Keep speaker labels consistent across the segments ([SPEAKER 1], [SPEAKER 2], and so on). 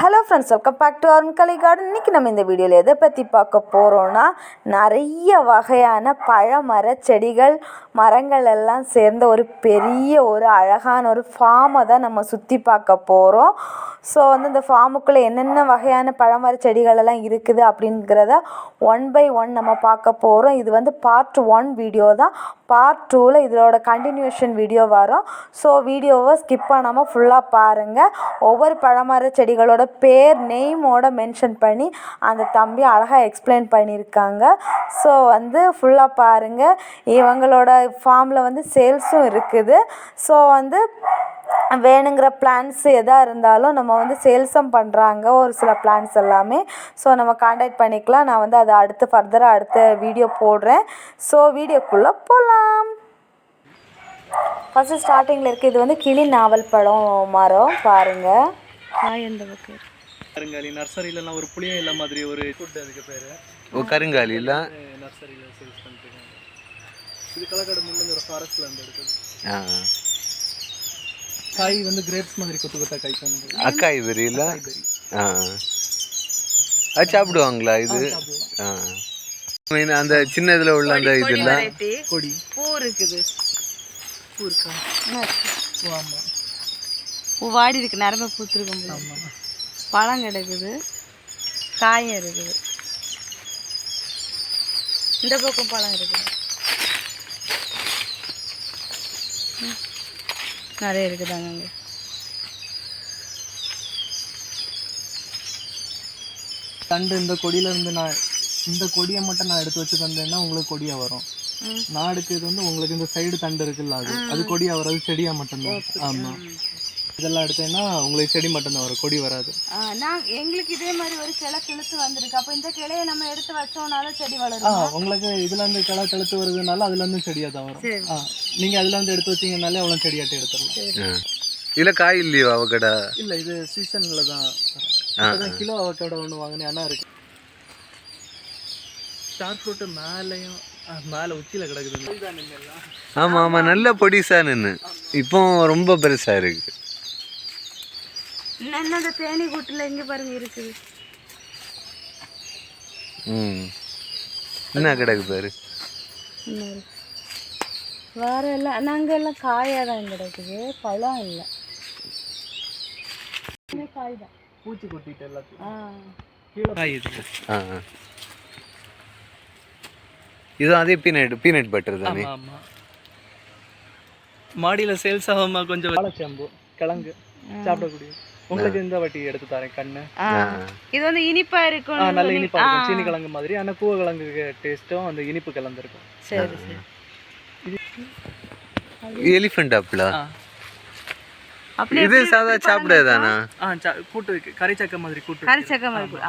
[SPEAKER 1] Hello friends welcome back to Arunkalai garden இன்றைக்கி நம்ம இந்த வீடியோவில் எதை பற்றி பார்க்க போகிறோன்னா நிறைய வகையான பழமர செடிகள் மரங்கள் எல்லாம் சேர்ந்த ஒரு பெரிய ஒரு அழகான ஒரு ஃபார்மை தான் நம்ம சுற்றி பார்க்க போகிறோம் ஸோ வந்து இந்த ஃபார்முக்குள்ளே என்னென்ன வகையான பழமர செடிகள் எல்லாம் இருக்குது அப்படிங்கிறத ஒன் பை ஒன் நம்ம பார்க்க போகிறோம் இது வந்து பார்ட் ஒன் வீடியோ தான். பார்ட் டூவில் இதோட கண்டினியூஷன் வீடியோ வரும். ஸோ வீடியோவை ஸ்கிப் பண்ணாமல் ஃபுல்லாக பாருங்கள் ஒவ்வொரு பழமர செடிகளோட பேர் நெய்மோட மென்ஷன் பண்ணி அந்த தம்பி அழகாக எக்ஸ்பிளைன் பண்ணியிருக்காங்க ஸோ வந்து ஃபுல்லாக பாருங்கள் இவங்களோட ஃபார்மில் வந்து சேல்ஸும் இருக்குது. ஸோ வந்து வேணுங்கிற பிளான்ஸ் எதாக இருந்தாலும் நம்ம வந்து சேல்ஸும் பண்ணுறாங்க ஒரு சில பிளான்ஸ் எல்லாமே. ஸோ நம்ம காண்டாக்ட் பண்ணிக்கலாம். நான் வந்து அதை அடுத்து ஃபர்தராக அடுத்த வீடியோ போடுறேன். ஸோ வீடியோக்குள்ளே போகலாம் ஃபஸ்ட்டு ஸ்டார்டிங்கில் இருக்குது இது வந்து கிளி நாவல் படம் மரம். பாருங்கள் காய் எந்த பக்கம்
[SPEAKER 2] கருங்காலி நர்சரியிலலாம் ஒரு புளிய இலை மாதிரி ஒரு ஃபுட் அதுக்கு பேர்.
[SPEAKER 3] ஓ கருங்காலி இல்ல?
[SPEAKER 2] நர்சரியில் சேல்ஸ் பண்ணிட்டு இது களக்காடு முள்ளுங்கிற ஃபாரஸ்ட்ல இருந்து எடுத்தது.
[SPEAKER 3] ஆ.
[SPEAKER 2] காய் வந்து கிரேப்ஸ் மாதிரி கொத்து கொத்தா காய்க்கும் நமக்கு.
[SPEAKER 3] அக்காய் பெரி இல்ல?
[SPEAKER 2] berry.
[SPEAKER 3] ஆ. அது சாப்பிடுவாங்களா இது? ஆ மீன் அந்த சின்ன இதுல உள்ள அந்த இது இல்ல
[SPEAKER 2] கொடி
[SPEAKER 1] பூ இருக்குது.
[SPEAKER 2] பூ இருக்கா? ஓ ஆமாம்
[SPEAKER 1] பூ வாடி இருக்கு நரம்ப பூத்துருக்கும் பழம் கிடக்குது காயும் இருக்குது. இந்த பக்கம் பழம் இருக்குது. நிறைய இருக்குதாங்க அங்கே.
[SPEAKER 2] தண்டு இந்த கொடியில இருந்து நான் இந்த கொடியை மட்டும் நான் எடுத்து வச்சு தந்தேன்னா உங்களுக்கு கொடியா வரும். நான் எடுக்கிறது வந்து உங்களுக்கு இந்த சைடு தண்டு இருக்குல்ல அது. அது கொடியா வராது செடியா மட்டும்தான். ஆமா. இதெல்லாம் எடுத்தேன்னா உங்களுக்கு செடி மட்டும்தான் வரும் கொடி வராது.
[SPEAKER 1] நான் எங்களுக்கு இதே மாதிரி ஒரு கிளை கிழத்து வந்திருக்கு. அப்போ இந்த கிளையை நம்ம எடுத்து வச்சோம்னாலும் செடி
[SPEAKER 2] ஆ
[SPEAKER 1] வளரும்
[SPEAKER 2] உங்களுக்கு இதுல இருந்து களை தெளுத்து வருதுனால அதுல இருந்து செடியா தான் வரும்.
[SPEAKER 1] சரி.
[SPEAKER 2] ஆ நீங்க அதுல இருந்து எடுத்து வச்சீங்கனாலே அவ்வளோ செடியாட்டி எடுத்துடலாம்.
[SPEAKER 3] இல்ல காய் இல்லையோ அவகடா?
[SPEAKER 2] இல்ல இது சீசன்ல தான் இப்பதான் கிலோ அவக்கோட ஒன்று வாங்கினேன் அண்ணா இருக்கு. ஸ்டார் ஃப்ரூட் மேலேயும் ஆ, மேல உச்சியில கிடக்குது.
[SPEAKER 3] ஆமா ஆமா நல்ல பொடிசா நின்று இப்போ ரொம்ப பெருசா இருக்கு.
[SPEAKER 1] இன்னும் அந்த தேனி கூட்டில் இங்கே பாருங்க இருக்குது.
[SPEAKER 3] ம். என்ன கிடக்கு பாரு?
[SPEAKER 1] வேற எல்லாம் நாங்கள் எல்லாம் காயாக தான் கிடக்குது. பழம் இல்லை. காய் தான்.
[SPEAKER 2] பூச்சி கொட்டிட்டு எல்லாத்தையும்.
[SPEAKER 1] ஆ.
[SPEAKER 2] கீழே காய் இருக்கு.
[SPEAKER 3] ஆ ஆ. இதுவும் அதே பீனட் பீனட் பட்டர் தானே?
[SPEAKER 2] மாடியில சேல்ஸ் ஆகாம கொஞ்சம் வாழைச்சாம்பு கிழங்கு சாப்பிடக்கூடிய உங்களுக்கு இந்த வாட்டி எடுத்து தரேன் கண்ணு.
[SPEAKER 1] இது வந்து இனிப்பா இருக்கும்
[SPEAKER 2] நல்ல இனிப்பா இருக்கும். சீனி கிழங்கு மாதிரி. ஆனா கூவ கிழங்கு டேஸ்ட்டும் அந்த இனிப்பு கலந்துருக்கும்.
[SPEAKER 1] சரி சரி.
[SPEAKER 3] எலிஃபென்ட் ஆப்பிளா இது சாதா சாப்பிடாதானா
[SPEAKER 2] ஆ சா- கூட்டு இருக்கு கறி சக்கை மாதிரி கூட்டு
[SPEAKER 1] கறி சக்கை மாதிரி.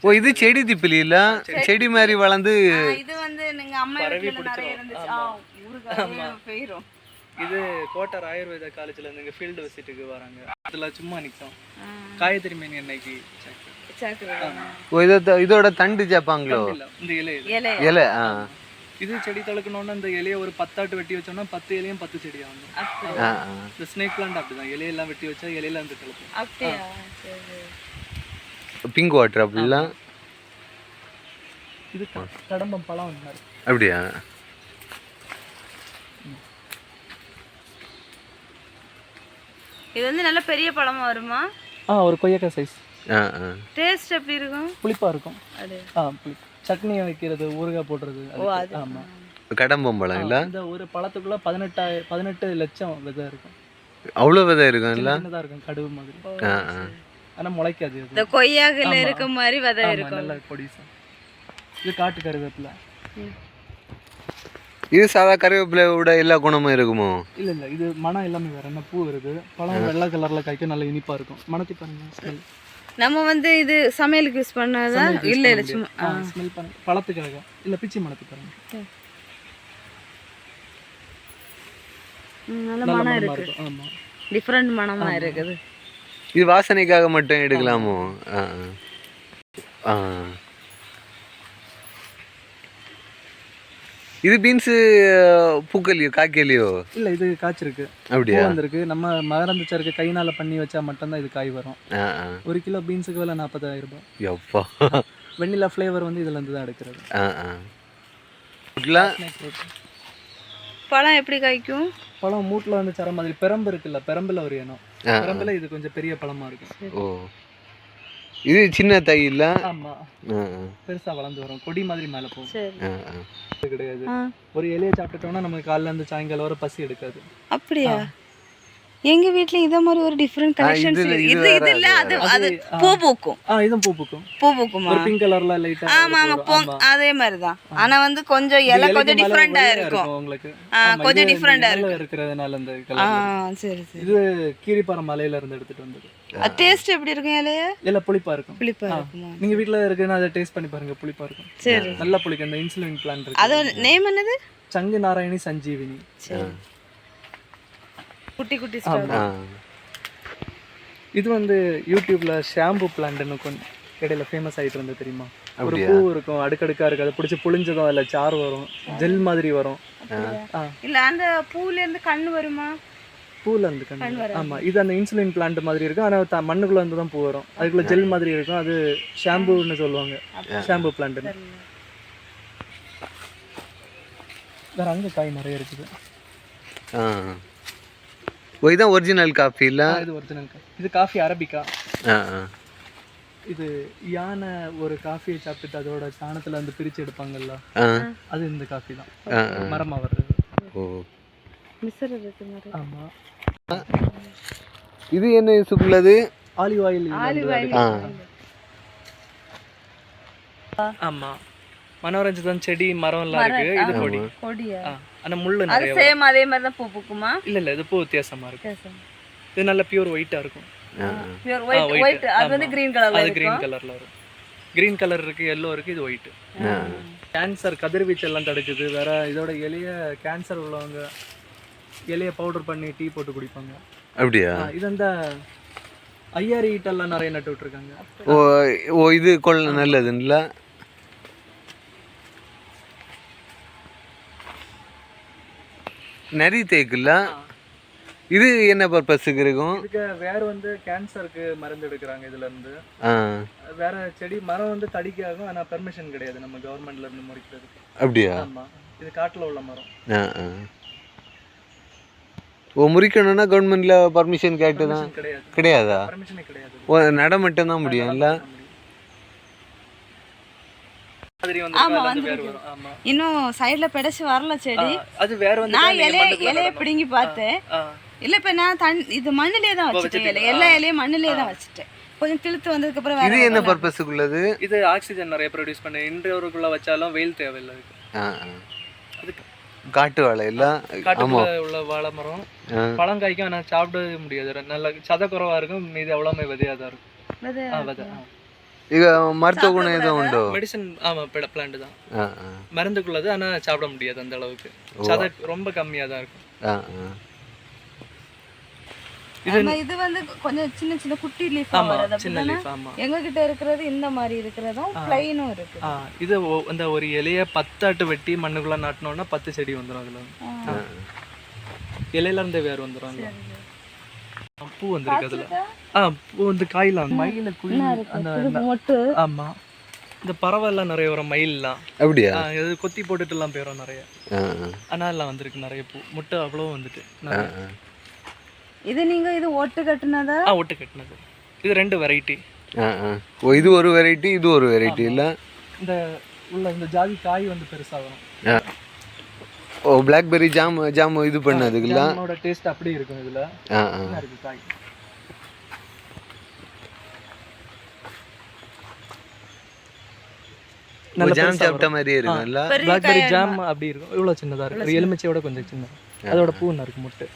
[SPEAKER 3] ஓ இது செடி திப்பிலி இல்ல? செடி மாதிரி வளர்ந்து
[SPEAKER 1] இது வந்து நீங்க அம்மா வீட்டுல நிறைய இருந்துச்சு. ஆ ஊருக்காக போயிரும்.
[SPEAKER 2] இது கோட்டார் ஆயுர்வேத காலேஜ்ல இருந்து இங்க ஃபீல்டு விசிட்டுக்கு வராங்க. அதுல சும்மா நிக்கும் காயத்ரி மீன்
[SPEAKER 3] இத இதோட தண்டு சாப்பாங்களோ?
[SPEAKER 2] இல்ல இந்த இலை இது.
[SPEAKER 1] இலை
[SPEAKER 2] இது செடி தழுக்கணும்னா இந்த இலையை ஒரு பத்தாட்டு வெட்டி வச்சோம்னா பத்து இலையும் பத்து செடியா வந்து
[SPEAKER 3] ஆ.
[SPEAKER 2] இந்த ஸ்னேக் பிளான்ட் அப்படிதான். இலையெல்லாம் வெட்டி வச்சா இலையில இருந்து தழுக்கும்.
[SPEAKER 1] அப்படியா? சரி
[SPEAKER 3] பிங்க் வாட்டர் அப்படிலாம்?
[SPEAKER 2] இது கடம்பம் பழம்
[SPEAKER 3] அப்படியா?
[SPEAKER 1] இது வந்து நல்ல பெரிய பழமா வருமா?
[SPEAKER 2] ஆ ஒரு கொய்யாக்காய் சைஸ்
[SPEAKER 3] ஆ ஆ.
[SPEAKER 1] டேஸ்ட் எப்படி இருக்கும்?
[SPEAKER 2] புளிப்பா இருக்கும்.
[SPEAKER 1] அது.
[SPEAKER 2] ஆ சட்னி வைக்கிறது ஊறுகாய் போடுறது. ஆமா.
[SPEAKER 3] கடம்பம் பழம் இல்ல?
[SPEAKER 2] இந்த ஒரு பழத்துக்குள்ள பதினெட்டாய பதினெட்டு லட்சம் விதை இருக்கும்.
[SPEAKER 3] அவ்வளோ விதை இருக்கும் இல்ல?
[SPEAKER 2] சின்னதா இருக்கும் கடுகு மாதிரி. ஆனா முளைக்காது இது
[SPEAKER 1] இந்த கொய்யாக்குல இருக்க மாதிரி விதை இருக்கும்.
[SPEAKER 2] நல்ல பொடிசா இது காட்டு கருவேப்பிலை.
[SPEAKER 3] இது சாதா கருவேப்பிலையோட எல்லா குணமும் இருக்குமோ?
[SPEAKER 2] இல்ல இல்ல இது மனம் எல்லாமே வேற. என்ன பூ இருக்கு பழம் வெள்ளை கலர்ல காய்க்கும் நல்ல இனிப்பா இருக்கும். மணத்தி பாருங்க ஸ்மெல்
[SPEAKER 1] நம்ம வந்து இது சமையலுக்கு யூஸ் பண்ணாதா? இல்ல இல்ல சும்மா
[SPEAKER 2] ஸ்மெல் பாருங்க பழத்துக்காக. இல்ல பிச்சி மணத்தி பாருங்க.
[SPEAKER 1] நல்ல மனம் இருக்கு.
[SPEAKER 2] ஆமா.
[SPEAKER 1] டிஃப்ரெண்ட் மனமா இருக்குது.
[SPEAKER 3] இது வாசனைக்காக மட்டும் எடுக்கலாமோ? ஆ. ஆ. இது பீன்ஸு பூக்கலையோ காய்க்கலையோ
[SPEAKER 2] இல்ல இது காய்ச்சிருக்கு.
[SPEAKER 3] அப்படியா?
[SPEAKER 2] வந்திருக்கு. நம்ம மகரந்த சருக்கு கைனால பண்ணி வச்சா மட்டும்தான் இது காய் வரும். ஒரு கிலோ பீன்ஸுக்கு விலை நாற்பதாயிரம் ரூபாய்.
[SPEAKER 3] எப்பா
[SPEAKER 2] வெண்ணிலா ஃப்ளேவர் வந்து இதுல இருந்து தான் எடுக்கிறது.
[SPEAKER 1] பழம் எப்படி காய்க்கும்?
[SPEAKER 2] பழம் மூட்டில் வந்து தர மாதிரி பெரம்பு இருக்குல்ல பெரம்புல ஒரு இனம். பெரம்புல இது கொஞ்சம் பெரிய பழமா இருக்கும்.
[SPEAKER 3] ஓ. இது சின்ன தை இல்லை
[SPEAKER 2] ஆமா பெருசா வளர்ந்து வரும். கொடி மாதிரி மேல போகும். கிடையாது. ஒரு இலையை சாப்பிட்டுட்டோம்னா நமக்கு காலைல இருந்து சாயங்காலம் வரை பசி எடுக்காது.
[SPEAKER 1] அப்படியா? எங்க வீட்ல இத மாதிரி ஒரு டிஃபரெண்ட் கலெக்ஷன்ஸ்
[SPEAKER 3] இது
[SPEAKER 1] இது இது இல்ல
[SPEAKER 3] அது
[SPEAKER 1] அது. பூ பூக்கும்.
[SPEAKER 2] ஆ இதுவும் பூ பூக்கும்.
[SPEAKER 1] பூ பூக்குமா?
[SPEAKER 2] ஒரு பிங்க் கலர்ல லைட்டா
[SPEAKER 1] ஆமா ஆமா பொங் அதே மாதிரி தான் ஆனா வந்து கொஞ்சம் இலை கொஞ்சம் டிஃப்ரெண்டா இருக்கும்.
[SPEAKER 2] உங்களுக்கு.
[SPEAKER 1] கொஞ்சம்
[SPEAKER 2] இது
[SPEAKER 1] ஆ
[SPEAKER 2] இலையில இருக்கிறதுனால இந்த
[SPEAKER 1] ஆ
[SPEAKER 2] கலர்
[SPEAKER 1] சரி சரி.
[SPEAKER 2] இது கீரிப்பாறை மலையில இருந்து எடுத்துட்டு வந்தது.
[SPEAKER 1] டேஸ்ட் எப்படி இருக்கும் இலைய?
[SPEAKER 2] இல்ல புளிப்பா இருக்கும்.
[SPEAKER 1] புளிப்பா. இருக்குமா?
[SPEAKER 2] நீங்க வீட்ல இருக்குன்னு அதை டேஸ்ட் பண்ணி பாருங்க புளிப்பா இருக்கும்.
[SPEAKER 1] சரி.
[SPEAKER 2] நல்லா புளிக்கும். இந்த இன்சுலின் பிளான் இருக்கு.
[SPEAKER 1] அது நேம் என்னது?
[SPEAKER 2] சங்கு நாராயணி சஞ்சீவினி.
[SPEAKER 1] சரி. குட்டி குட்டி
[SPEAKER 2] இது வந்து யூடியூப்ல ஷாம்பு பிளான்ட்னு கொஞ்சம் இடையில ஃபேமஸ் ஆயிட்டு இருந்தது தெரியுமா? ஒரு? பூ இருக்கும் அடுக்கடுக்கா இருக்கு அதை பிடிச்சி புளிஞ்சதும் அதுல சாறு வரும் ஜெல் மாதிரி வரும்.
[SPEAKER 1] இல்ல அந்த பூல இருந்து கண்ணு வருமா?
[SPEAKER 2] பூல இருந்து கண்டு ஆமா இது அந்த இன்சுலின் பிளான்ட் மாதிரி இருக்கும் ஆனா மண்ணுக்குள்ள இருந்து தான் பூ வரும். அதுக்குள்ள ஜெல் மாதிரி இருக்கும் அது ஷாம்புன்னு சொல்லுவாங்க. ஷாம்பு பிளான்ட் வேற அங்க காய் நிறைய இருக்குது.
[SPEAKER 3] ஆ. ஓ இதான் ஒரிஜினல் காஃபி இல்லை?
[SPEAKER 2] இது ஒரிஜினல் இது காஃபி அரபிக்கா
[SPEAKER 3] ஆ ஆ.
[SPEAKER 2] இது யானை ஒரு காஃபியை சாப்பிட்டுட்டு அதோட சாணத்துல வந்து பிரிச்சு எடுப்பாங்கல்ல? அது இந்த காஃபி தான். மரமா வர்றது
[SPEAKER 3] ஓ.
[SPEAKER 2] ஆமா.
[SPEAKER 3] இது என்ன யூஸுக்குள்ளது
[SPEAKER 2] ஆலிவ் ஆயில்
[SPEAKER 3] ஆ.
[SPEAKER 2] ஆமா. மனோரஞ்சன் செடி மரம் எல்லாம் இருக்கு இது கொடி.
[SPEAKER 1] கொடியா?
[SPEAKER 2] ஆனா முள்ளு
[SPEAKER 1] அது. சேம் அதே மாதிரி தான் பூ பூக்குமா?
[SPEAKER 2] இல்ல இல்ல இது பூ வித்தியாசமா இருக்கு. இது நல்ல பியூர் ஒயிட்டா இருக்கும்.
[SPEAKER 1] Pure white. ஒயிட் அது வந்து. கிரீன் கலர்ல
[SPEAKER 2] அது
[SPEAKER 1] இருக்கும்.
[SPEAKER 2] கிரீன் கலர்ல வரும் கிரீன் கலர் இருக்கு எல்லோ இருக்கு இது ஒயிட் கேன்சர் கதிர்வீச்சு எல்லாம் தடுக்குது. வேற இதோட எளிய கேன்சர் உள்ளவங்க எலிய பவுடர் பண்ணி டீ போட்டு குடிப்பாங்க.
[SPEAKER 3] அப்படியா?
[SPEAKER 2] இது அந்த ஐஆர் ஈட்டெல்லாம் நிறைய நட்டு விட்டுருக்காங்க.
[SPEAKER 3] ஓ ஓ இது கொள்ள நல்லதுங்களா? நரி தேக்குல்ல? இது என்ன பர்பஸுக்கு இருக்கும்?
[SPEAKER 2] இதுக்கு வேற வந்து கேன்சருக்கு மருந்து எடுக்கிறாங்க இதுல இருந்து வேற செடி மரம் வந்து தடிக்க ஆகும் ஆனா பெர்மிஷன் கிடையாது. நம்ம கவர்மெண்ட்ல இருந்து முறிக்கிறதுக்கு
[SPEAKER 3] அப்படியா?
[SPEAKER 2] ஆமா. இது காட்டுல உள்ள மரம்.
[SPEAKER 3] ஓ முறிக்கணும்னா கவர்மெண்ட்ல பர்மிஷன் கேட்டு தான்
[SPEAKER 2] Permission கிடையாது.
[SPEAKER 3] கிடையாதா?
[SPEAKER 2] பர்மிஷனே கிடையாது.
[SPEAKER 3] ஓ நட மட்டும் தான் முடியும்ல
[SPEAKER 2] மாதிரி வந்து
[SPEAKER 1] ஆமா,
[SPEAKER 2] மேல இருந்து
[SPEAKER 1] வந்து
[SPEAKER 2] வேர் வரும் ஆமா
[SPEAKER 1] இன்னும் சைடுல பெடச்சு வரல செடி.
[SPEAKER 2] அது வேற வந்து
[SPEAKER 1] நான் இலைய இலைய. பிடுங்கி பார்த்தேன். இல்ல இப்ப நான் தன் இது மண்ணிலே தான் வச்சுட்டேன் இலை எல்லா இலையும் மண்ணிலே தான் வச்சுட்டேன். கொஞ்சம் கிழுத்து வந்ததுக்கு அப்புறம் வேற
[SPEAKER 3] இது என்ன. பர்பஸுக்குள்ளது
[SPEAKER 2] இது ஆக்சிஜன் நிறைய ப்ரொடியூஸ் பண்ண. இன்டோருக்குள்ள வச்சாலும் வெயில் தேவையில்லை அதுக்கு.
[SPEAKER 3] காட்டு வாழை இல்ல? ஆமா.
[SPEAKER 2] காட்டுக்குள்ள உள்ள வாழை மரம். பழம் காய்க்கும் ஆனா சாப்பிடவே முடியாது. நல்ல சத குறைவா இருக்கும். மீதி அவ்வளவுமே விதையா தான் இருக்கும்
[SPEAKER 3] இது மருத்துவ குணம் எதுவும் உண்டு
[SPEAKER 2] மெடிசன் ஆமா பிளான்ட் தான் மருந்துக்குள்ளது ஆனா சாப்பிட முடியாது அந்த அளவுக்கு சதை ரொம்ப கம்மியா தான் இருக்கும்
[SPEAKER 1] இது வந்து கொஞ்சம் சின்ன சின்ன குட்டி லீஃப்
[SPEAKER 2] சின்ன லீஃப் ஆமா
[SPEAKER 1] எங்க கிட்ட இருக்கிறது இந்த மாதிரி இருக்கிறதும் பிளைனும் இருக்கு
[SPEAKER 2] இது அந்த ஒரு இலைய பத்தாட்டு வெட்டி மண்ணுக்குள்ள நாட்டினோம்னா பத்து செடி வந்துடும் அதுல இலையில இருந்து வேர் வந்துடும் பூ வந்திருக்கு அதுல இந்த காயெல்லாம் மயில குயில் ஆமா. இந்த பறவை எல்லாம் நிறைய வரும் மயில்லாம்.
[SPEAKER 3] அப்படியா?
[SPEAKER 2] இது கொத்தி போட்டுட்டு எல்லாம் போயிடும் நிறைய. ஆனா எல்லாம் வந்திருக்கு நிறைய பூ. முட்டை அவ்வளோ வந்துட்டு
[SPEAKER 1] இது நீங்க இது ஒட்டு கட்டினதா?
[SPEAKER 2] ஆ ஒட்டு கட்டினது. இது ரெண்டு வெரைட்டி
[SPEAKER 3] ஓ இது ஒரு வெரைட்டி இது ஒரு வெரைட்டி இல்ல?
[SPEAKER 2] இந்த உள்ள இந்த ஜாதி காய் வந்து பெருசா வரும்.
[SPEAKER 3] ஓ பிளாக்பெர்ரி ஜாம் ஜாம் இது பண்ணதுக்குல
[SPEAKER 2] அதோட டேஸ்ட் அப்படியே இருக்கும் இதுல. இருக்கு காய். நல்ல
[SPEAKER 3] ஜாம் சாப்பிட்ட. மாதிரியே இருக்கும்ல
[SPEAKER 1] காயா
[SPEAKER 2] ஜாம் அப்படி இருக்கும். இவ்வளவு சின்னதா இருக்கும்? ஒரு எலுமிச்சையோட கொஞ்சம் சின்னது அதோட பூ இருக்கு முட்டை.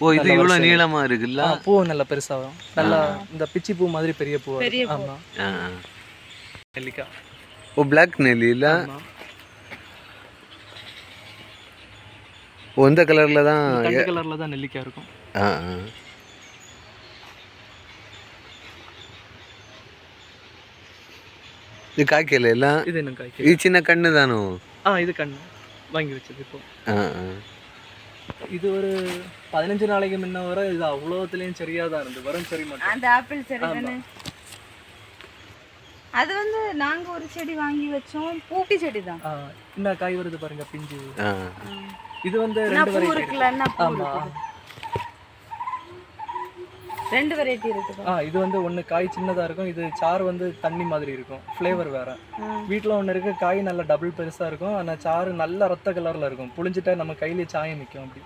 [SPEAKER 3] ஓ இது இவ்வளவு நீளமா இருக்குல்ல?
[SPEAKER 2] பூ நல்லா பெருசா வரும். நல்லா இந்த பிச்சி பூ மாதிரி பெரிய பூ
[SPEAKER 1] பெரிய பூ.
[SPEAKER 2] ஆமா.
[SPEAKER 3] ஆ, ஆ.
[SPEAKER 2] நெல்லிக்காய்.
[SPEAKER 3] ஓ பிளாக் நெல்லி ஓ இந்த கலர்ல தான்
[SPEAKER 2] கலர்ல தான் நெல்லிக்காய் இருக்கும்.
[SPEAKER 3] ஆ. இது காய்க்கல இல்ல
[SPEAKER 2] இது என்ன காய்க்கு
[SPEAKER 3] இது சின்ன கண்ணு தானோ?
[SPEAKER 2] ஆ இது கண்ணு. வாங்கி வச்சது இப்போ. இது ஒரு பதினஞ்சு நாளைக்கு முன்ன வர இது அவ்வளோத்துலேயும் சரியாக தான் இருந்து வரும் சரி மட்டும்.
[SPEAKER 1] அந்த ஆப்பிள் செடி தானே? அது வந்து நாங்க ஒரு செடி வாங்கி வச்சோம். பூட்டி செடி தான்.
[SPEAKER 2] இந்த காய் வருது பாருங்க பிஞ்சு. இது வந்து
[SPEAKER 1] என்ன
[SPEAKER 2] ரெண்டு வெரைட்டி
[SPEAKER 1] இருக்குல்ல என்ன
[SPEAKER 2] ஆமா.
[SPEAKER 1] ரெண்டு வெரைட்டி இருக்குது.
[SPEAKER 2] ஆ இது வந்து ஒன்று காய் சின்னதாக இருக்கும் இது சாறு வந்து தண்ணி மாதிரி இருக்கும் ஃப்ளேவர் வேற. வீட்டில் ஒன்று இருக்கு காய் நல்லா டபுள் பெருசாக இருக்கும் ஆனால் சாறு நல்ல ரத்த கலரில் இருக்கும். புளிஞ்சிட்டா நம்ம கையிலே சாயம் நிற்கும் அப்படி.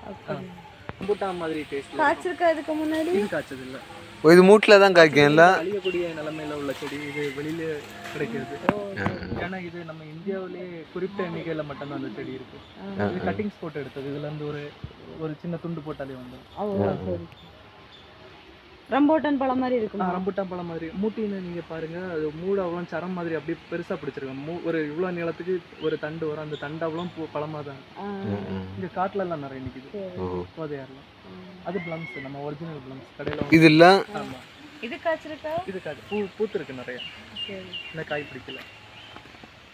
[SPEAKER 2] ரம்புட்டா மாதிரி டேஸ்ட்
[SPEAKER 1] காய்ச்சிருக்கா இதுக்கு முன்னாடி?
[SPEAKER 2] இது காய்ச்சது இல்லை
[SPEAKER 3] ஓ இது மூட்டில் தான் காய்க்கும்ல
[SPEAKER 2] அழியக்கூடிய நிலைமையில உள்ள செடி இது வெளியில கிடைக்கிறது. ஏன்னா இது நம்ம இந்தியாவிலேயே குறிப்பிட்ட எண்ணிக்கையில மட்டும்தான் அந்த செடி இருக்கு. இது கட்டிங்ஸ் போட்டு எடுத்தது. இதுல இருந்து ஒரு ஒரு சின்ன துண்டு போட்டாலே வந்துடும்
[SPEAKER 1] ரம்போட்டன் பழம் மாதிரி இருக்குமா?
[SPEAKER 2] ரம்புட்டான் பழம் மாதிரி. மூட்டின்னு நீங்க பாருங்க அது மூடு அவ்வளோ சரம் மாதிரி அப்படியே பெருசா பிடிச்சிருக்கும். மூ ஒரு இவ்வளோ நீளத்துக்கு ஒரு தண்டு வரும். அந்த தண்டு அவ்வளோ பூ பழமா தான். இங்க காட்டுல எல்லாம் நிறைய நிக்குது.
[SPEAKER 3] ஓ
[SPEAKER 2] கோதையாறுலாம் அது பிளம்ஸ் நம்ம ஒரிஜினல் பிளம்ஸ் கடையில
[SPEAKER 3] இது இல்லை?
[SPEAKER 2] ஆமா.
[SPEAKER 1] இது காய்ச்சிருக்கா?
[SPEAKER 2] இது காய் பூ பூத்து இருக்கு நிறைய இந்த காய் பிடிக்கல.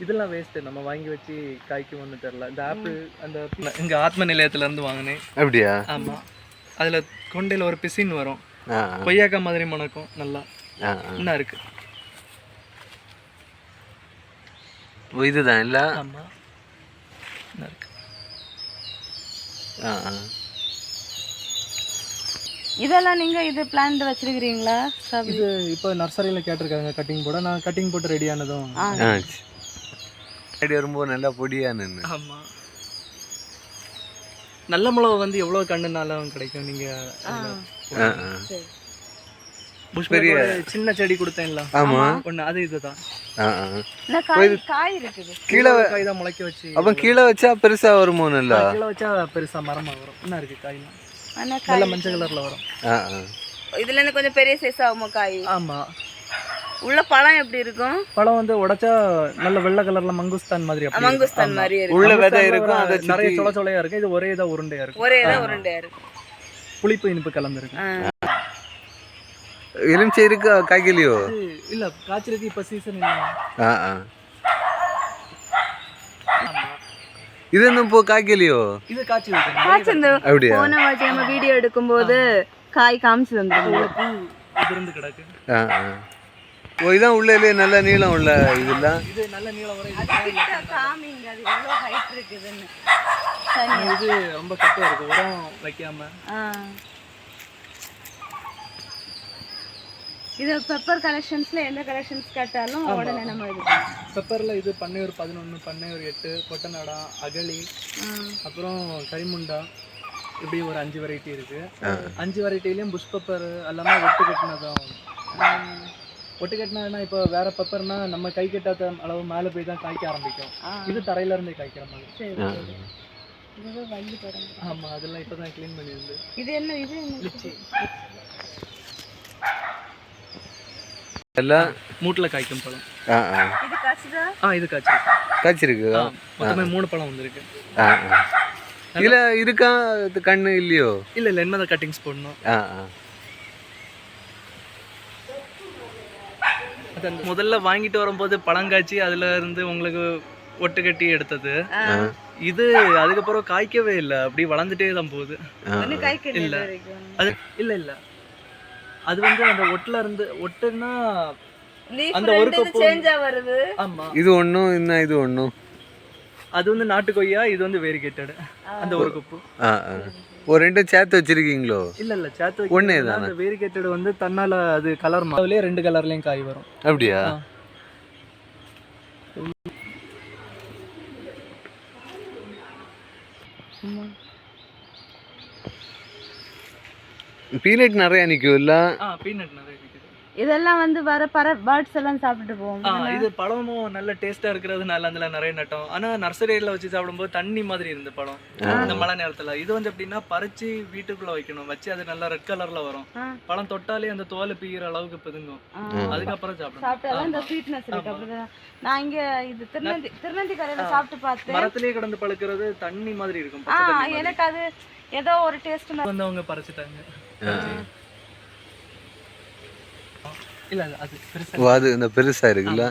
[SPEAKER 2] இதெல்லாம் வேஸ்ட்டு நம்ம வாங்கி வச்சு காய்க்கும் ஒன்றும் தெரில இந்த ஆப்பிள் அந்த இங்கே ஆத்ம நிலையத்துல இருந்து வாங்கினேன்.
[SPEAKER 3] அப்படியா?
[SPEAKER 2] ஆமாம் அதில் கொண்டையில் ஒரு பிசின் வரும். கொய்யாக்காய் மாதிரி மணக்கும் நல்லா. இன்னும் இருக்கு.
[SPEAKER 3] ஓ இதுதான் இல்லை?
[SPEAKER 2] ஆமாம் இன்னும் இருக்கு.
[SPEAKER 3] ஆ ஆ.
[SPEAKER 1] இதெல்லாம் நீங்க இது பிளான் வச்சிருக்கீங்களா
[SPEAKER 2] இது இப்போ நர்சரியில் கேட்டிருக்காங்க கட்டிங் போட. நான் கட்டிங் போட்டு ரெடி ஆனதும்.
[SPEAKER 3] ஆ. சரி. வரும்போது நல்லா பொடியா நின்று
[SPEAKER 2] ஆமாம் நல்ல மிளகு வந்து எவ்வளோ கண்டுனாலும் கிடைக்கும். நீங்கள் பெரிய சின்ன செடி கொடுத்தேன்ல.
[SPEAKER 3] ஆமா.
[SPEAKER 2] ஒன்று அது இதுதான்.
[SPEAKER 3] ஆ ஆ.
[SPEAKER 1] இன்னும் காய் காய் இருக்குது
[SPEAKER 3] கீழே
[SPEAKER 2] காய் தான் முளைக்க வச்சு
[SPEAKER 3] அப்போ கீழே வச்சா பெருசா வருமோ நல்லா
[SPEAKER 2] கீழே வச்சா பெருசா மரமா வரும். என்ன இருக்கு காய்லாம்
[SPEAKER 1] ஆனா
[SPEAKER 2] நல்ல மஞ்சள் கலர்ல வரும்.
[SPEAKER 1] இதுல இருந்து கொஞ்சம் பெரிய சைஸ் ஆகுமா காய்?
[SPEAKER 2] ஆமா.
[SPEAKER 1] உள்ள பழம் எப்படி இருக்கும்?
[SPEAKER 2] பழம் வந்து உடைச்சா நல்ல வெள்ளை கலர்ல மங்குஸ்தான் மாதிரி அப்படி இருக்கும்.
[SPEAKER 1] மங்குஸ்தான். மாதிரி இருக்கும்
[SPEAKER 3] உள்ள விதை இருக்கும்
[SPEAKER 2] நிறைய சொல சொலையா இருக்கு. இது ஒரே இதா உருண்டையா இருக்கு.
[SPEAKER 1] ஒரே தான் உருண்டையா இருக்கும்
[SPEAKER 2] புளிப்பு இனிப்பு கலந்துருக்கு.
[SPEAKER 3] எலுமிச்சை இருக்கா காய்க்கலையோ
[SPEAKER 2] இல்ல காய்ச்சலுக்கு இப்ப சீசன் இல்லை
[SPEAKER 3] ஆ ஆ இது இன்னும் இப்போ காய்க்கலையோ
[SPEAKER 2] இது காய்ச்சி வைக்கணும்
[SPEAKER 1] காய்ச்சி இந்த
[SPEAKER 3] அப்படியா
[SPEAKER 1] போன வாட்டி நம்ம வீடியோ எடுக்கும்போது காய் காமிச்சு தந்துருக்கோம்
[SPEAKER 2] இருந்து கிடக்கு
[SPEAKER 3] ஆ ஆ ஓ இதான் உள்ளே நல்ல நீளம் உள்ள இதெல்லாம்
[SPEAKER 2] இது நல்ல நீளம் வரை இது
[SPEAKER 1] காமிங்க அது எவ்வளோ ஹைட் இருக்குதுன்னு.
[SPEAKER 2] இது ரொம்ப கட்டியா இருக்கு உரம் வைக்காம.
[SPEAKER 1] இது பெப்பர் கலெக்ஷன்ஸ்ல எந்த கலெக்ஷன்ஸ் கேட்டாலும் உடனே நம்ம இது.
[SPEAKER 2] பெப்பர்ல இது பண்ணையூர் பதினொன்று பண்ணையூர் எட்டு கொட்டநாடா அகழி அப்புறம் கரிமுண்டா இப்படி ஒரு அஞ்சு வெரைட்டி இருக்கு. அஞ்சு வெரைட்டிலையும் புஷ் பெப்பர் எல்லாமே ஒட்டு கட்டினதான் ஒட்டு கட்டினா இப்போ வேற பெப்பர்னா நம்ம கை கட்டாத அளவு மேலே போய் தான் காய்க்க ஆரம்பிக்கும். இது தரையில இருந்தே காய்க்கிற மாதிரி. ஆமா அதெல்லாம் இப்போ தான் க்ளீன் பண்ணியிருந்து.
[SPEAKER 1] இது என்ன இது என்ன?
[SPEAKER 2] லிச்சி.
[SPEAKER 3] எல்லாம்
[SPEAKER 2] மூட்டில் காய்க்கும் பழம்.
[SPEAKER 3] ஆ
[SPEAKER 1] இது
[SPEAKER 2] இது காய்ச்சிருக்கு. மொத்தமே மூணு பழம் வந்திருக்கு.
[SPEAKER 3] இதுல இருக்கா? இது கண்ணு இல்லையோ?
[SPEAKER 2] இல்ல இல்ல என்ன கட்டிங்ஸ் போடணும்.
[SPEAKER 3] ஆ ஆ.
[SPEAKER 2] முதல்ல வாங்கிட்டு வரும்போது பழங்காய்ச்சி அதுல இருந்து உங்களுக்கு ஒட்டு கட்டி எடுத்தது. இது அதுக்கப்புறம் காய்க்கவே இல்லை. அப்படி வளர்ந்துட்டே தான் போகுது. இல்ல. அது இல்ல இல்ல. அது வந்து அந்த ஒட்டுல இருந்து ஒட்டுன்னா
[SPEAKER 1] லீஃப்
[SPEAKER 2] அந்த ஒரு கொப்பு ஆமா.
[SPEAKER 3] இது ஒன்றும் இன்னும் இது ஒன்றும்
[SPEAKER 2] அது வந்து நாட்டு கொய்யா இது வந்து வேரிகேட்டட் அந்த ஒரு கொப்பு.
[SPEAKER 3] ஒரு ரெண்டும் சேர்த்து வச்சிருக்கீங்களோ?
[SPEAKER 2] இல்ல இல்ல சேர்த்து
[SPEAKER 3] ஒண்ணே
[SPEAKER 2] வைக்கிறதுனா அந்த வேரிகேட்டட் வந்து தன்னால அது கலர் அதுலயே ரெண்டு கலர்லயும் காய் வரும்.
[SPEAKER 3] அப்படியா. பீனட் நிறைய நிற்கும்ல
[SPEAKER 2] ஆ பீனட்
[SPEAKER 1] இதெல்லாம் வந்து வர பற பேர்ட்ஸ் எல்லாம் சாப்பிட்டு போவோம்.
[SPEAKER 2] இது பழமும் நல்ல டேஸ்டா இருக்கிறதுனால அதுல நிறைய நட்டோம். ஆனா நர்சரியில வச்சு சாப்பிடும்போது தண்ணி மாதிரி இருந்த பழம். இந்த மழை நேரத்துல. இது வந்து எப்படின்னா பறிச்சு வீட்டுக்குள்ள வைக்கணும். வச்சு அது நல்லா ரெட் கலர்ல வரும். பழம் தொட்டாலே அந்த தோலை பீகிற அளவுக்கு பிதுங்கும். அதுக்கப்புறம் சாப்பிடணும்.
[SPEAKER 1] சாப்பிட்டாதான் இந்த ஸ்வீட்னஸ் இருக்கு. அப்படிதான். நான் இங்க இது திருநந்தி திருநந்தி கரையில சாப்பிட்டு பார்த்தேன்.
[SPEAKER 2] மரத்திலேயே கிடந்து பழுக்கிறது தண்ணி மாதிரி இருக்கும்.
[SPEAKER 1] எனக்கு அது ஏதோ ஒரு டேஸ்ட்
[SPEAKER 2] வந்து அவங்க பறிச்சுட்டாங்க. இல்ல அது- அது பெருசா
[SPEAKER 3] ஓ அது இந்த பெருசா இருக்குல்ல.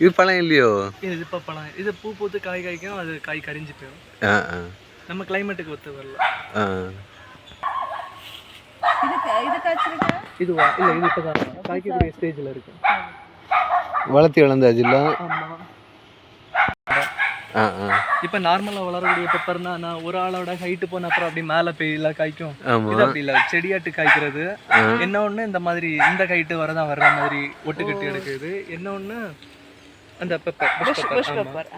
[SPEAKER 3] இது பழம் இல்லையோ?
[SPEAKER 2] இது இப்போ பழம். இது பூ பூத்து காய் காய்க்கும் அது காய் கரிஞ்சு போயிடும். நம்ம கிளைமேட்டுக்கு ஒத்து வரல. இதுவா இல்லை இது இப்போ தான் காய்க்கக்கூடிய ஸ்டேஜில் இருக்கு.
[SPEAKER 3] வளர்த்தி ஆ ஆ
[SPEAKER 2] இப்போ நார்மலாக வளரக்கூடிய பெப்பர்னா நான் ஒரு ஆளோட ஹைட்டு போன அப்புறம் அப்படி மேலே பெய்யல காய்க்கும். இது அப்படி இல்லை. செடியாட்டு காய்க்கிறது. என்ன ஒன்று இந்த மாதிரி இந்த ஹைட்டு வரதான் வர்ற மாதிரி ஒட்டு கட்டி எடுக்குது. என்ன ஒன்று அந்த பெப்பர் பெப்பர்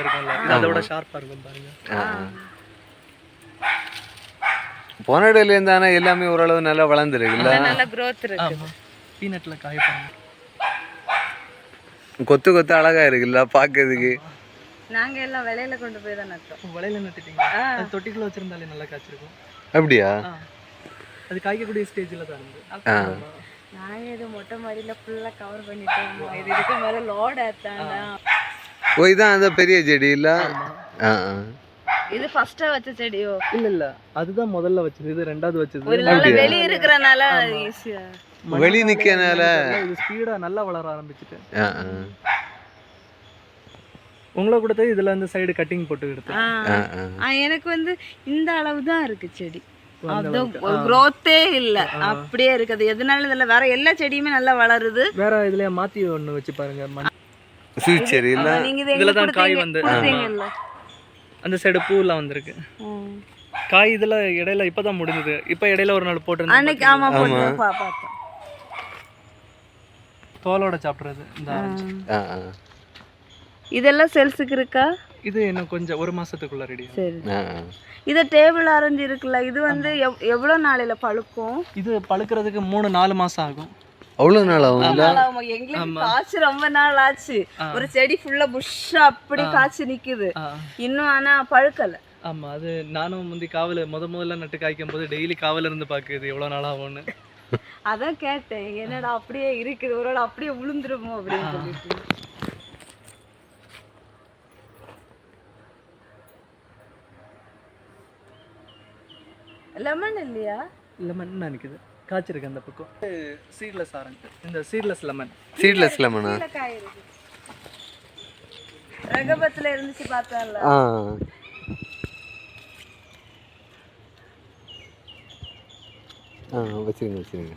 [SPEAKER 2] இருக்கும்ல. அதோட ஷார்ப்பாக இருக்கும் பாருங்க.
[SPEAKER 3] போன இடையில இருந்தானே எல்லாமே ஓரளவு நல்லா வளர்ந்துருக்குல்ல?
[SPEAKER 1] நல்ல growth இருக்கு.
[SPEAKER 2] பீனட்ல காய பாருங்க.
[SPEAKER 3] கொத்து கொத்து அழகா இருக்குல்ல பாக்குறதுக்கு.
[SPEAKER 1] நாங்க எல்லாம் விலையில கொண்டு போய் தான் நட்டோம்.
[SPEAKER 2] வலையில நட்டுட்டீங்க அது தொட்டிக்குள்ள வச்சிருந்தாலே நல்லா காய்ச்சிருக்கும்.
[SPEAKER 3] அப்படியா.
[SPEAKER 2] அது காய்க்கக்கூடிய ஸ்டேஜில் தான் இருந்து.
[SPEAKER 1] நாங்க இது மொட்டை மாடியில ஃபுல்லா கவர் பண்ணிட்டோம் இது இதுக்கு மேல லோட் ஏத்தாண்டா
[SPEAKER 3] ஓ இதான் அந்த பெரிய செடி இல்ல
[SPEAKER 1] இது ஃபர்ஸ்டா வச்ச செடியோ?
[SPEAKER 2] இல்ல இல்ல. அதுதான் முதல்ல வச்சது. இது ரெண்டாவது வச்சது.
[SPEAKER 1] ஒரு நாள் வெளிய இருக்கிறனால ஈஸியா
[SPEAKER 3] வெளி நிக்கனால
[SPEAKER 2] இது ஸ்பீடா நல்லா வளர ஆரம்பிச்சுட்டு. உங்களை கொடுத்து இதுல இந்த சைடு கட்டிங் போட்டு எடுத்து
[SPEAKER 3] ஆ. ஆ
[SPEAKER 1] ஆ, எனக்கு வந்து இந்த அளவு தான் இருக்கு செடி. அது growth-ஏ இல்ல. அப்படியே இருக்குது எதனால இதுல வேற எல்லா செடியுமே நல்லா வளருது.
[SPEAKER 2] வேற இதுல மாத்தி ஒண்ணு வச்சு பாருங்க.
[SPEAKER 3] ஃபியூச்சர் இல்ல?
[SPEAKER 2] இதுல தான் காய் வந்து அந்த சைடு பூலாம் வந்திருக்கு. காய் இதுல இடையில இப்பதான் முடிஞ்சது. இப்ப இடையில ஒரு நாள் போட்டிருந்தேன்.
[SPEAKER 1] அன்னைக்கு ஆமா போட்டு பார்த்தோம்
[SPEAKER 2] தோலோட சாப்பிடுறது இந்த ஆரஞ்சு.
[SPEAKER 3] ஆ ஆ.
[SPEAKER 1] இதெல்லாம் செல்ஸுக்கு இருக்கா?
[SPEAKER 2] இது இன்னும் கொஞ்சம் ஒரு மாசத்துக்குள்ள ரெடி
[SPEAKER 1] சரி.
[SPEAKER 3] ஆ ஆ.
[SPEAKER 1] இது டேபிள் ஆரஞ்சு இருக்குல்ல இது வந்து எவ்- எவ்வளவு நாளையில பழுக்கும்?
[SPEAKER 2] இது பழுக்கிறதுக்கு மூணு நாலு மாசம் ஆகும்.
[SPEAKER 3] அவ்வளவு நாள் ஆகும். இல்ல
[SPEAKER 1] ஆமா, எங்களுக்கு காய்ச்சி ரொம்ப நாள் ஆச்சு. ஒரு செடி ஃபுல்லா புஷ்ஷா அப்படி காய்ச்சி நிக்குது.
[SPEAKER 2] ஆ.
[SPEAKER 1] இன்னும் ஆனா பழுக்கல.
[SPEAKER 2] ஆமா அது நானும் முந்தி காவல முத முதல்ல நட்டு காய்க்கும் போது டெய்லி காவல இருந்து பாக்குது எவ்வளவு நாள் ஆகும்னு.
[SPEAKER 1] அதான் கேட்டேன் என்னடா அப்படியே இருக்குது ஒரு அப்படியே விழுந்துருமோ அப்படின்னு சொல்லிட்டு. லெமன் இல்லையா?
[SPEAKER 2] லெமன் நினைக்குது காய்ச்சிருக்கு அந்த பக்கம். Seedless orange. இந்த சீட்லெஸ் லெமன்
[SPEAKER 3] சீட்லெஸ் லெமனா
[SPEAKER 1] கீழே காய் இருக்கு. ரகபத்துல இருந்துச்சு பார்த்தேன்ல.
[SPEAKER 3] ஆ வச்சிருங்க வச்சிருங்க.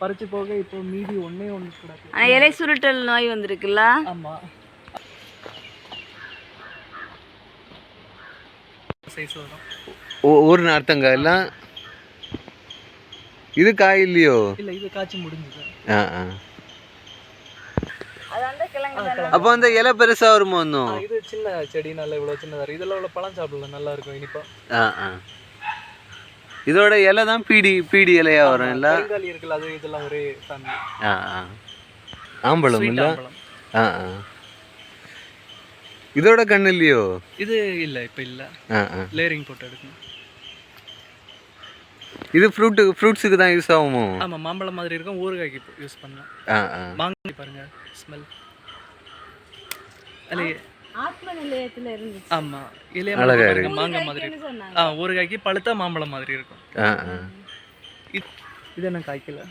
[SPEAKER 2] பறிச்சு போக இப்போ மீதி ஒண்ணே ஒண்ணு கிடக்கு.
[SPEAKER 1] ஆனா இலை சுருட்டல் நோய் வந்திருக்குல்ல?
[SPEAKER 2] ஆமா.
[SPEAKER 3] ஒரு நார்த்தங்க எல்லாம் இது காய் இல்லையோ?
[SPEAKER 2] இல்ல இது காய்ச்சி முடிஞ்சது.
[SPEAKER 3] ஆ ஆ. அப்போ அந்த இலை பெருசா வருமோ இன்னும்?
[SPEAKER 2] இது சின்ன செடி நல்லா இவ்வளவு சின்னதா இதெல்லாம் உள்ள பழம் சாப்பிடலாம் நல்லா இருக்கும் இனிப்பா.
[SPEAKER 3] ஆ ஆ. இதோட இலை தான் பீடி பீடி இலையா வரும் இல்ல?
[SPEAKER 2] இருக்குல்ல அது இதெல்லாம் ஒரே
[SPEAKER 3] ஆ ஆ. ஆம்பழம் இல்ல?
[SPEAKER 2] பழம்
[SPEAKER 3] ஆ ஆ. இதோட கண்ணு இல்லையோ?
[SPEAKER 2] இது இல்ல இப்ப இல்ல. லேயரிங் போட்டு எடுக்கணும்.
[SPEAKER 3] இது ஃப்ரூட்டு ஃப்ரூட்ஸுக்கு தான் யூஸ் ஆகுமோ?
[SPEAKER 2] ஆமா மாம்பழம் மாதிரி இருக்கும் ஊறுகாய்க்கு யூஸ் பண்ணலாம். மாங்காய் பாருங்க ஸ்மெல் அல்ல
[SPEAKER 1] ஆத்ம நிலையத்துல இருந்துச்சு.
[SPEAKER 2] ஆமா. இலைய
[SPEAKER 3] அழகா
[SPEAKER 2] மாங்காய் மாதிரி இருக்கும்.
[SPEAKER 1] சொன்னாங்க.
[SPEAKER 2] ஆ ஊறுகாய்க்கு பழுத்தா மாம்பழம் மாதிரி இருக்கும்.
[SPEAKER 3] ஆ ஆ.
[SPEAKER 2] இது இது என்ன காய்க்கல?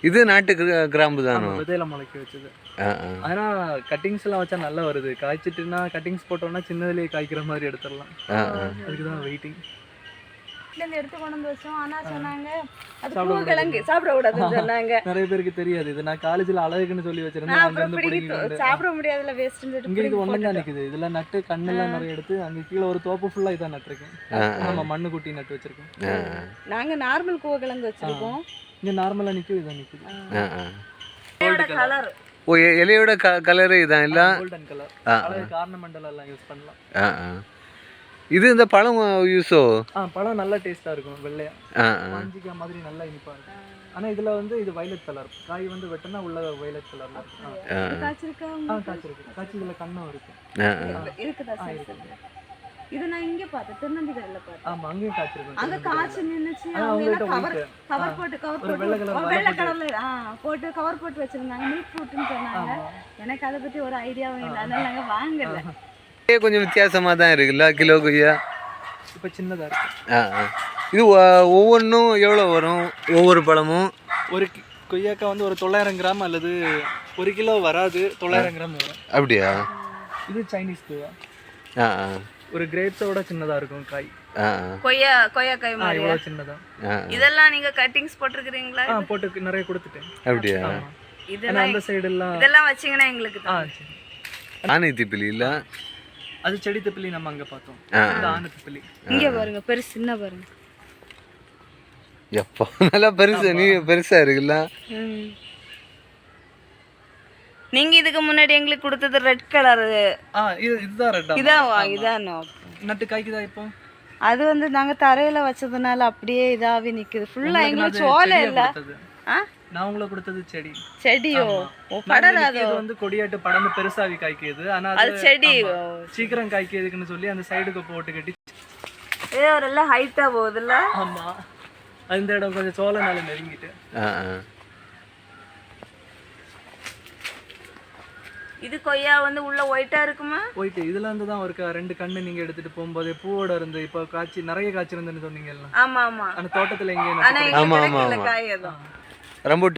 [SPEAKER 3] இது நாட்டு கிரா- கிராம்பு தானோ?
[SPEAKER 2] விதையில முளைக்க வச்சது.
[SPEAKER 3] ஆ ஆ.
[SPEAKER 2] ஆனா கட்டிங்ஸ் எல்லாம் வச்சா நல்லா வருது. காய்ச்சிட்டுனா கட்டிங்ஸ் போட்டோம்னா சின்னதுலயே காய்க்கிற மாதிரி எடுத்துடலாம்.
[SPEAKER 3] ஆ ஆ.
[SPEAKER 2] அதுக்கு தான் வெயிட்டிங்
[SPEAKER 1] வீட்டுல இருந்து எடுத்து கொண்டு வந்து வச்சோம். ஆனா சொன்னாங்க அது பூ கிழங்கு சாப்பிட கூடாதுன்னு சொன்னாங்க.
[SPEAKER 2] நிறைய பேருக்கு தெரியாது. இது நான் காலேஜ்ல அழகுன்னு சொல்லி வச்சிருந்தேன்.
[SPEAKER 1] நான்
[SPEAKER 2] அங்க
[SPEAKER 1] அப்புறம்
[SPEAKER 2] இருந்து
[SPEAKER 1] பிடிக்கி சாப்பிட முடியாதுல வேஸ்ட்னு
[SPEAKER 2] இங்க
[SPEAKER 1] சொல்லிட்டு
[SPEAKER 2] இது ஒண்ணு தான் நிக்குது. இதுல நட்டு கண்ணெல்லாம் நிறைய எடுத்து அங்க கீழே ஒரு தோப்பு ஃபுல்லா இதான் நட்டுருக்கேன் நம்ம மண்ணு குட்டி நட்டு வச்சிருக்கோம்.
[SPEAKER 3] ஆ.
[SPEAKER 1] நாங்க நார்மல் கூவக்கிழங்கு வச்சிருக்கோம்.
[SPEAKER 2] இங்க நார்மலா நிக்குது இதான்
[SPEAKER 3] ஆ.
[SPEAKER 1] கலர்
[SPEAKER 3] ஓ இலையோட க கலரு இதான் இல்ல?
[SPEAKER 2] கோல்டன் கலர் கார்னமெண்டல் எல்லாம் யூஸ் பண்ணலாம்.
[SPEAKER 3] ஆ ஆ. இது இந்த பழம் யூஸோ?
[SPEAKER 2] ஆ பழம் நல்ல டேஸ்டா இருக்கும் வெள்ளையா. மாஞ்சிக்காய் மாதிரி நல்லா இனிப்பா இருக்கும். ஆனா இதுல வந்து இது வயலட் கலர் காய் வந்து வெட்டினா உள்ள வயலட் கலர்ல இருக்கும்
[SPEAKER 1] காய்ச்சிருக்கா
[SPEAKER 2] காய்ச்சிருக்கு. காய்ச்சி இதுல கண்ணும் இருக்கு
[SPEAKER 3] ஆ ஆ
[SPEAKER 1] இருக்குதா இது நான் இங்க பார்த்தேன். திருநந்திகரில பார்த்தேன்.
[SPEAKER 2] ஆமா அங்கேயும் காய்ச்சிருக்கு
[SPEAKER 1] அங்க காய்ச்சி நின்னுச்சு. அவங்க கவர் கவர் போட்டு கவர் போட்டு.
[SPEAKER 2] வெள்ளை கலர்
[SPEAKER 1] வெள்ளை
[SPEAKER 2] போட்டு.
[SPEAKER 1] கலர்ல ஆ போட்டு கவர் போட்டு வச்சிருந்தாங்க. மில்க் ஃப்ரூட்னு சொன்னாங்க. எனக்கு அதை பத்தி ஒரு ஐடியாவும் இல்லை அதனால நாங்க வாங்கல.
[SPEAKER 3] கொஞ்சம் வித்தியாசமா தான் இருக்குல்ல கிலோ கொய்யா?
[SPEAKER 2] இப்ப சின்னதா இருக்கு.
[SPEAKER 3] ஆ ஆ. இது ஒவ்வொன்றும் எவ்வளோ வரும்? ஒவ்வொரு பழமும்?
[SPEAKER 2] ஒரு கி- கொய்யாக்காய் வந்து ஒரு தொள்ளாயிரம் கிராம் அல்லது ஒரு கிலோ வராது தொள்ளாயிரம் கிராம் வரும்.
[SPEAKER 3] அப்படியா?
[SPEAKER 2] இது சைனீஸ் கொய்யா.
[SPEAKER 3] ஆ ஆ.
[SPEAKER 2] ஒரு கிரேப்ஸோட சின்னதா இருக்கும் காய்.
[SPEAKER 1] கொய்யா கொய்யாக்காய் மாதிரி
[SPEAKER 2] இவ்வளோ சின்னதா.
[SPEAKER 3] ஆ
[SPEAKER 1] இதெல்லாம் நீங்க கட்டிங்ஸ் போட்டிருக்கிறீங்களா?
[SPEAKER 2] ஆ போட்டு நிறைய கொடுத்துட்டேன்.
[SPEAKER 3] அப்படியா?
[SPEAKER 1] இதெல்லாம்
[SPEAKER 2] அந்த சைடு எல்லாம்
[SPEAKER 1] இதெல்லாம் வச்சீங்கன்னா எங்களுக்கு
[SPEAKER 2] ஆ
[SPEAKER 1] தான்.
[SPEAKER 2] சரி.
[SPEAKER 3] ஆனை திப்பிலி இல்ல?
[SPEAKER 2] அது செடி திப்பிலி நம்ம அங்க பார்த்தோம். இந்த ஆணு திப்பிலி.
[SPEAKER 1] இங்க பாருங்க பெருசு சின்ன பாருங்க.
[SPEAKER 3] எப்போ நல்லா பெருசா நீ பெருசா இருக்குல்ல.
[SPEAKER 1] நீங்க இதுக்கு முன்னாடி எங்களுக்கு கொடுத்தது ரெட் கலர்
[SPEAKER 2] ஆ இது இதுதான்
[SPEAKER 1] இதான் வா- இதானோ
[SPEAKER 2] நட்டு காய்க்குதா இப்போ?
[SPEAKER 1] அது வந்து நாங்க தரையில வச்சதுனால அப்படியே இதாவி நிக்குது. ஃபுல்லா எங்களுக்கு சோலை இல்ல. ஆ?
[SPEAKER 2] நான் உங்களுக்கு கொடுத்தது செடி.
[SPEAKER 1] செடியோ? படராதோ?
[SPEAKER 2] நினைக்கிறது வந்து கொடியாட்டு படர்ந்து பெருசாவி காய்க்குது. ஆனா
[SPEAKER 1] அது
[SPEAKER 2] அது
[SPEAKER 1] செடி.
[SPEAKER 2] சீக்கிரம் காய்க்குதுக்குன்னு சொல்லி அந்த சைடுக்கு போட்டு கட்டி
[SPEAKER 1] ஏ ஒரு எல்லாம் ஹைட்டா போகுதுல்ல?
[SPEAKER 2] ஆமா. அந்த இடம் கொஞ்சம் சோளனால நெருங்கிட்டு.
[SPEAKER 3] ஆ ஆ.
[SPEAKER 1] இது கொய்யா வந்து உள்ள ஒயிட்டா இருக்குமா?
[SPEAKER 2] போயிட்டு இதுல இருந்து தான் ஒரு க- ரெண்டு கண்ணு நீங்க எடுத்துட்டு போகும்போது பூவோட இருந்து இப்போ காய்ச்சி நிறைய காய்ச்சி இருந்துன்னு சொன்னீங்கல்ல.
[SPEAKER 1] ஆமா ஆமா.
[SPEAKER 2] அந்த தோட்டத்துல
[SPEAKER 1] ஆனா
[SPEAKER 3] ஆமா.
[SPEAKER 1] காய் எதுவும்.
[SPEAKER 3] ரொம்ப